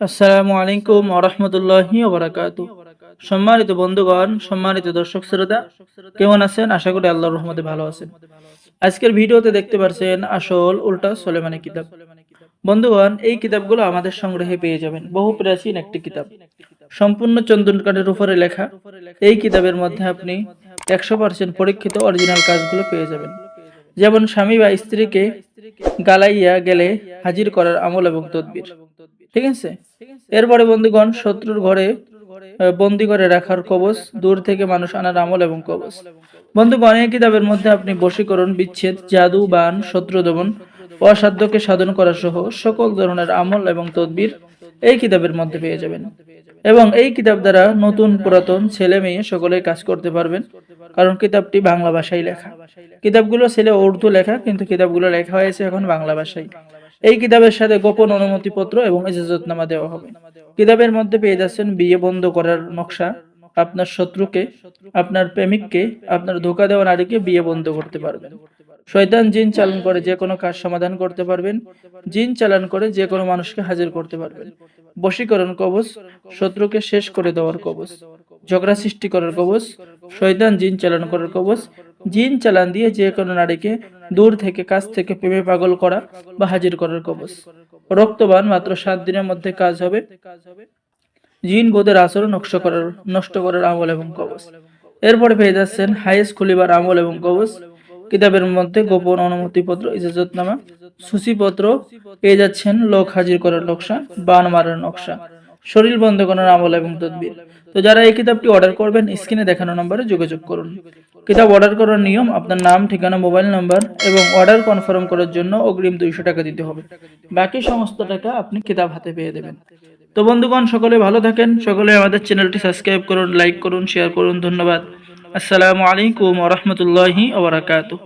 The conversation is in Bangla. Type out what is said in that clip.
আসসালামু আলাইকুম আরহামতুল্লাহি ওবরাকাতু সম্মানিত বন্ধুগণ, সম্মানিত দর্শক শ্রোতা, কেমন আছেন? আশা করি আল্লাহর রহমতে ভালো আছেন। আজকের ভিডিওতে দেখতে পারছেন আসল উল্টা সোলেমানি কিতাব। বন্ধুগণ, এই কিতাবগুলো আমাদের সংগ্রহে পেয়ে যাবেন। বহু প্রাচীন একটি কিতাব। সম্পূর্ণ চন্দন কাঠের উপরে লেখা। এই কিতাবের মধ্যে আপনি একশো পার্সেন্ট পরীক্ষিত অরিজিনাল কাজগুলো পেয়ে যাবেন। যেমন স্বামী বা স্ত্রীকে গালাইয়া গেলে হাজির করার আমল এবং তদবির। ঠিক আছে? এরপরে বন্ধুগণ শত্রুর ঘরে বন্দি করে রাখার কবচ দূর থেকে মানুষ আনার আমল এবং কবচ। বন্ধুগণ এই কিতাবের মধ্যে আপনি বশীকরণ বিচ্ছেদ জাদু বান শত্রু দমন অসাধ্যকে সাধন করা সহ সকল ধরনের আমল এবং তদবির এই কিতাবের মধ্যে পেয়ে যাবেন। এবং এই কিতাব দ্বারা নতুন পুরাতন ছেলে মেয়ে সকলেই কাজ করতে পারবেন কারণ কিতাবটি বাংলা ভাষায় লেখা। কিতাবগুলো ছেলে উর্দু লেখা কিন্তু কিতাবগুলো লেখা হয়েছে এখন বাংলা ভাষায়। এই কিতাবের সাথে গোপন অনুমতিপত্র এবং ইজাজতনামা দেওয়া হবে। কিতাবের মধ্যে পেয়ে যাচ্ছেন বিয়ে বন্ধ করার নকশা, আপনার শত্রুকে, আপনার প্রেমিককে, আপনার ধোকা দেওয়া নারীকে বিয়ে বন্ধ করতে পারবেন। শয়তান জিন চালান করে যে কোনো কাজ সমাধান করতে পারবেন, জিন চালান করে যে কোনো মানুষকে হাজির করতে পারবেন। বশীকরণ কবচ, শত্রুকে শেষ করে দেওয়ার কবচ, ঝগড়া সৃষ্টি করার কবচ, শয়তান জিন চালান করার কবচ জিন চালান দিয়ে যে কোনো নারীকে দূর থেকে, কাছ থেকে প্রেমে পাগল করা বা হাজির করার কবচ। রক্তবান মাত্র সাত দিনের মধ্যে কাজ হবে। জিন বোধের আচরণ নষ্ট করার নষ্ট করার আমল এবং কবচ। এরপরে পেয়ে যাচ্ছেন হাইস খুলিবার আমল এবং কবচ। কিতাবের মধ্যে গোপন অনুমতিপত্র, ইজাজতনামা, সূচিপত্র পেয়ে যাচ্ছেন লোক হাজির করার নকশা, বান মারার নকশা, শরীর বন্ধ করার আমল এবং তদবির। তো যারা এই কিতাবটি অর্ডার করবেন, স্ক্রিনে দেখানো নম্বরে যোগাযোগ করুন। কিতাব অর্ডার করার নিয়ম, আপনার নাম, ঠিকানা মোবাইল নাম্বার এবং অর্ডার কনফার্ম করার জন্য অগ্রিম দুইশো টাকা দিতে হবে। বাকি সমস্ত টাকা আপনি কিতাব হাতে পেয়ে দেবেন। তো বন্ধুগণ, সকলে ভালো থাকেন, সকলে আমাদের চ্যানেলটি সাবস্ক্রাইব করুন লাইক করুন শেয়ার করুন, ধন্যবাদ। আসসালামু আলাইকুম ওরহমতুল্লাহি ওবরাকাতুহ